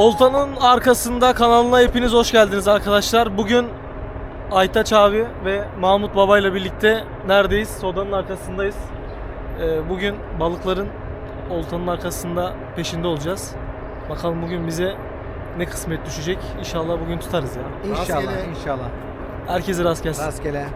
Oltanın arkasında kanalına hepiniz hoş geldiniz arkadaşlar. Bugün Aytaç abi ve Mahmut Baba ile birlikte neredeyiz? Sodanın arkasındayız. Ee, bugün balıkların oltanın arkasında peşinde olacağız. Bakalım bugün bize ne kısmet düşecek. İnşallah bugün tutarız ya. İnşallah, Rastgele. inşallah. Herkese rast gelsin. Rastgele.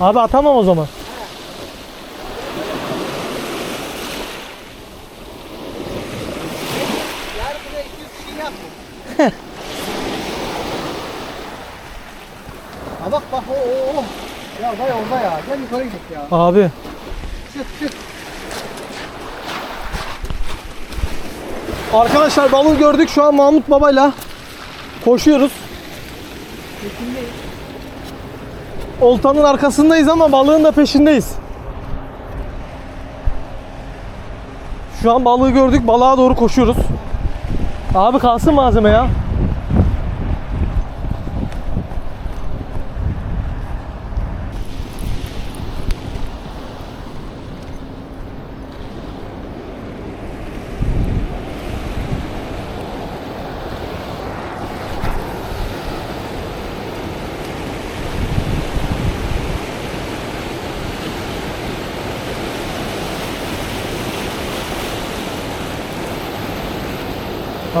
Abi atamam o zaman. Yarın buraya 200 kişi yapma. ha bak bak o o o. Ya vay orada ya. Gel yukarı git ya. Abi Çık çık. Arkadaşlar balığı gördük şu an Mahmut Baba'yla koşuyoruz. Oltanın arkasındayız ama balığın da peşindeyiz. Şu an balığı gördük balığa doğru koşuyoruz. Abi kalsın malzeme ya.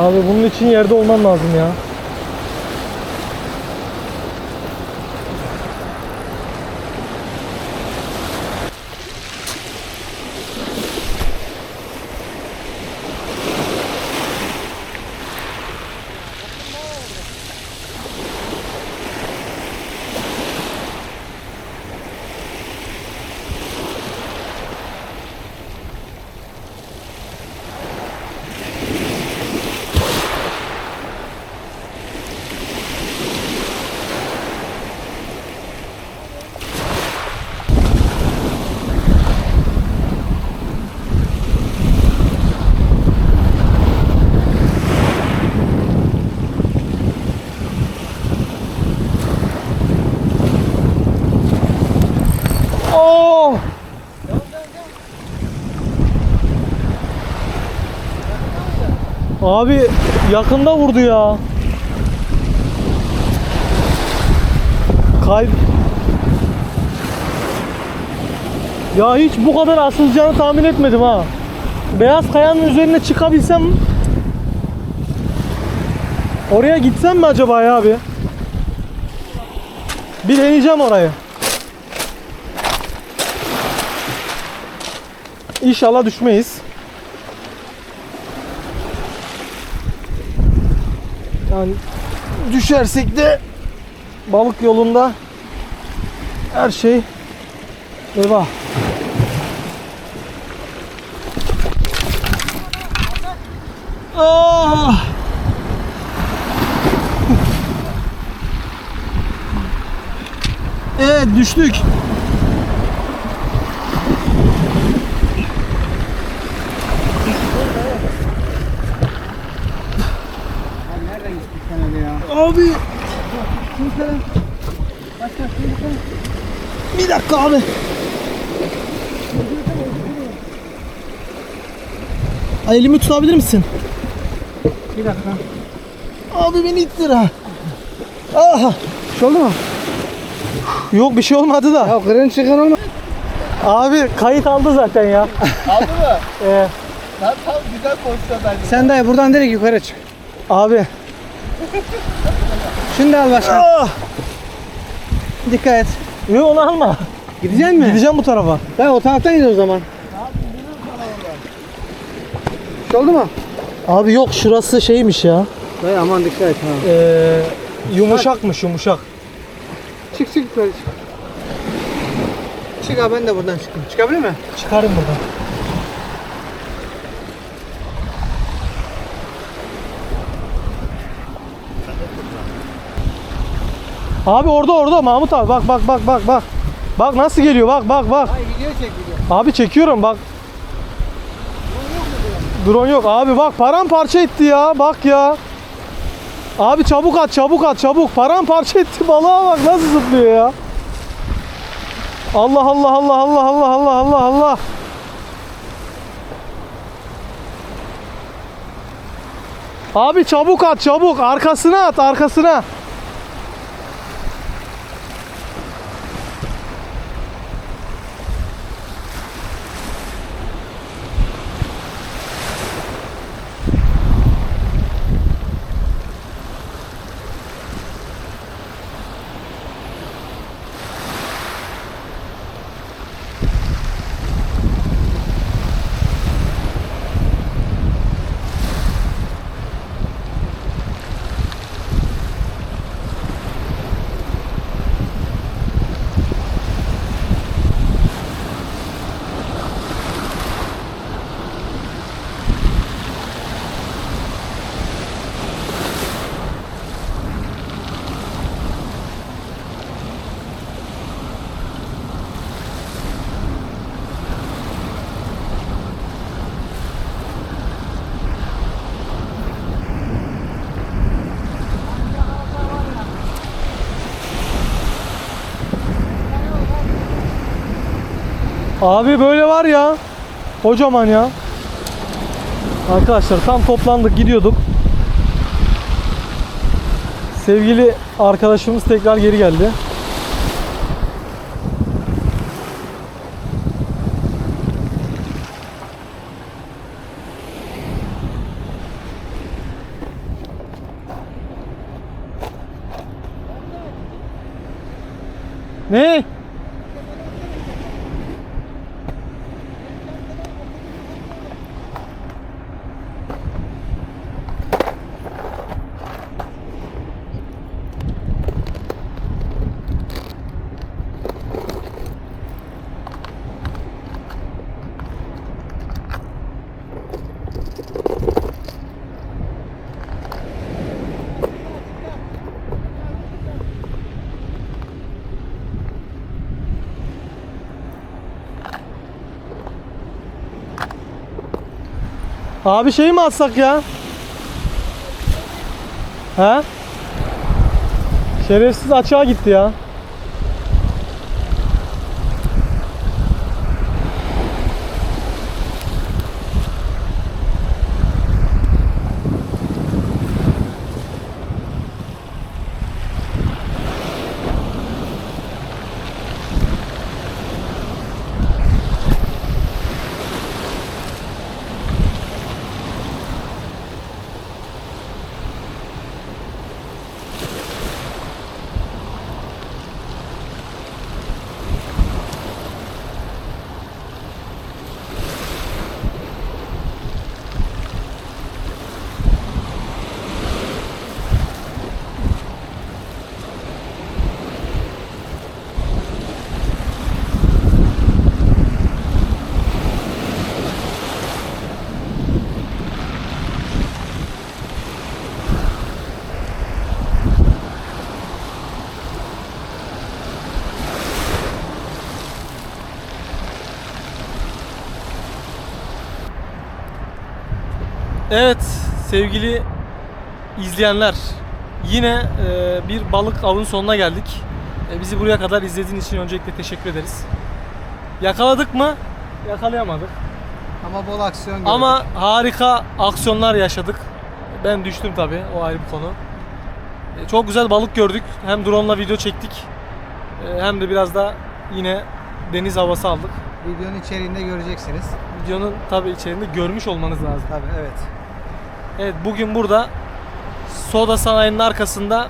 Abi bunun için yerde olman lazım ya. Abi yakında vurdu ya. Kay Ya hiç bu kadar asılacağını tahmin etmedim ha. Beyaz kayanın üzerine çıkabilsem Oraya gitsem mi acaba ya abi? Bir deneyeceğim orayı. İnşallah düşmeyiz. Yani düşersek de balık yolunda her şey eyvah. Ah! Evet düştük. Abi. Şimdi sen. Başka şimdi sen. Bir dakika abi. Ay, elimi tutabilir misin? Bir dakika. Abi beni ittir ha. Aha. Bir şey oldu mu? Yok bir şey olmadı da. Ya kırın çıkın olma. Abi kayıt aldı zaten ya. Aldı mı? Ee, Lan tam güzel pozisyondaydı. Sen dayı buradan direkt yukarı çık. abi. Şunu da al başkan. Ah! Dikkat et. Yok onu alma. Gideceksin mi? Gideceğim bu tarafa. Dayı o taraftan gidiyor o zaman. Bir şey oldu mu? Abi yok şurası şeymiş ya. Dayı aman dikkat et ha. Ee, yumuşakmış yumuşak. Çık çık yukarı çık. Çık abi ben de buradan çıkayım. Çıkabilir mi? Çıkarım buradan. Abi orada orada Mahmut abi bak bak bak bak bak. Bak nasıl geliyor bak bak bak. Hayır çek. Abi çekiyorum bak. Drone yok abi bak paramparça etti ya bak ya. Abi çabuk at çabuk at çabuk paramparça etti balığa bak nasıl zıplıyor ya. Allah Allah Allah Allah Allah Allah Allah Allah. Abi çabuk at çabuk arkasına at arkasına. Abi böyle var ya. Kocaman ya. Arkadaşlar tam toplandık gidiyorduk. Sevgili arkadaşımız tekrar geri geldi. Ne? Abi şey mi atsak ya? He? Şerefsiz açığa gitti ya. Evet sevgili izleyenler Yine e, bir balık avının sonuna geldik. E, bizi buraya kadar izlediğin için öncelikle teşekkür ederiz. Yakaladık mı? Yakalayamadık. Ama bol aksiyon gördük. Ama harika aksiyonlar yaşadık. Ben düştüm tabi o ayrı bir konu. E, Çok güzel balık gördük. Hem drone'la video çektik. e, Hem de biraz da yine deniz havası aldık. videonun içeriğinde göreceksiniz. Videonun tabi içerisinde görmüş olmanız lazım. Tabii evet. Evet bugün burada soda sanayinin arkasında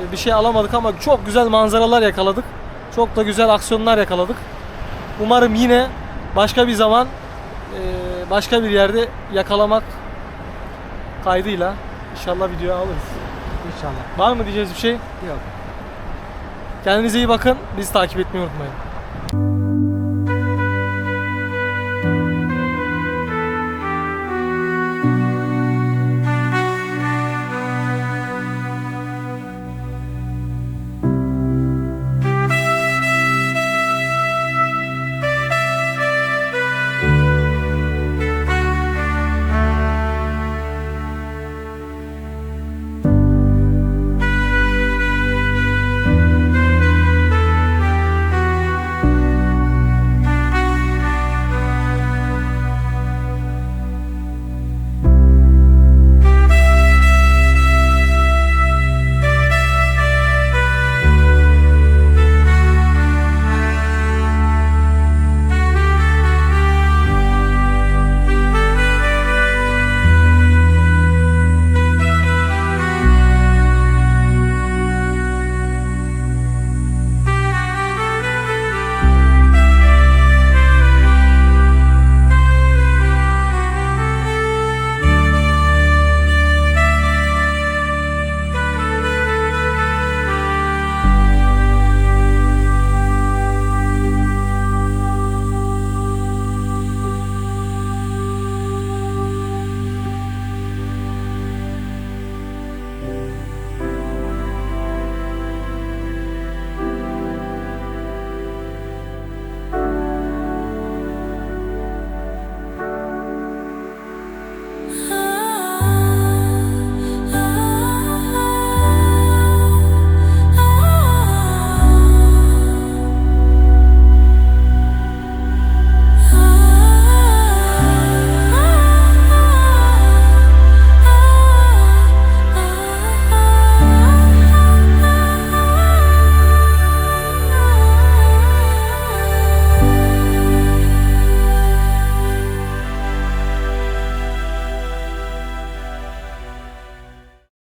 e, bir şey alamadık ama çok güzel manzaralar yakaladık. Çok da güzel aksiyonlar yakaladık. Umarım yine başka bir zaman e, başka bir yerde yakalamak kaydıyla inşallah videoya alırız. İnşallah. Var mı diyeceğiz bir şey? Yok. Kendinize iyi bakın. Bizi takip etmeyi unutmayın.